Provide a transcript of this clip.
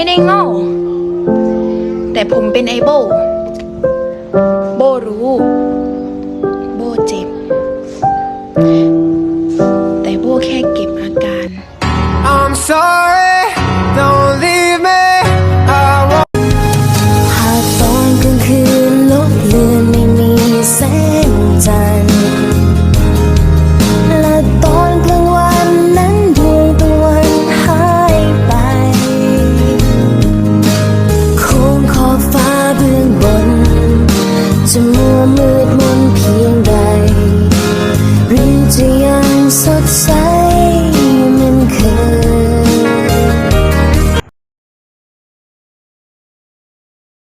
ไม่ได้โง่ แต่ผมเป็นไอโบ โบรู้ โบเจ็บ แต่โบแค่เก็บอาการ I'm sorry